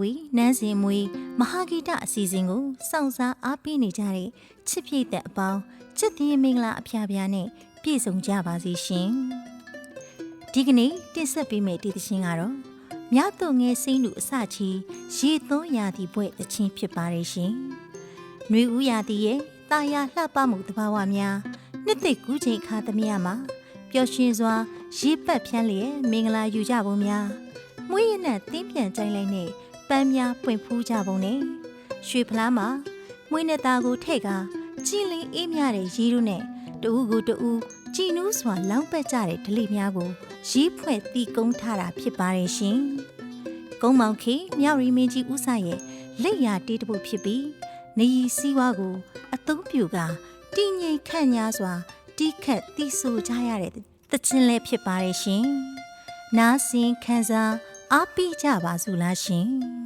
ရှင်ထင်းသီးမြဝီနန်းစင်မွေမဟာဂီတအစီအစဉ်ကိုစောင့်စားအားပေးနေကြတဲ့ချစ်ပြည့်တဲ့အပေါင်းချစ်သေးမင်္ဂလာအဖျားဖျားနဲ့ပြည့်စုံကြပါစေရှင်ဒီကနေ့တင်ဆက်ပေးမယ့်ဒီသချင်းကတော့မြတ်တုံငယ်စိမ့်လူအစချီရေသွန်းရာဒီဘွဲ့သချင်းဖြစ်ပါတယ်ရှင်။နှွေဦးရာဒီရဲ့တာယာလှပမှုတဘာဝများနှစ်သိကူးချိန်ခါသမီးမှာပျော်ရွှင်စွာရေပတ်ဖြန်းလျက်မင်္ဂလာယူကြပုံများမွေးရနဲ့တင်းပြန်ကြိုင်လိုက်နဲ့ ပန်းများပွင့်ဖူးကြပုံနဲ့ရွှေဖလားမှာမွေးနဲ့သားကိုထဲ့ကကြည်လင်းအေးမြတဲ့ရေတို့နဲ့တူးကိုတူးကြည်နူးစွာလောင်းပက်ကြတဲ့ဒလိများကိုရေးဖွဲ့တီးကုန်းထားတာဖြစ်ပါတယ်ရှင်။ကုန်းမောင်ခေမြောက်ရီမင်းကြီးဦးဆရဲ့လက်ရာတေးတစ်ပုတ်ဖြစ်ပြီးနေရီစည်းဝါးကိုအသုံးပြုကတည်ငြိမ်ခန့်ညားစွာတီးခတ်တီးဆိုကြရတဲ့တခြင်းလည်းဖြစ်ပါတယ်ရှင်။နားဆင်ခံစား အားပေးကြပါစို့လားရှင်။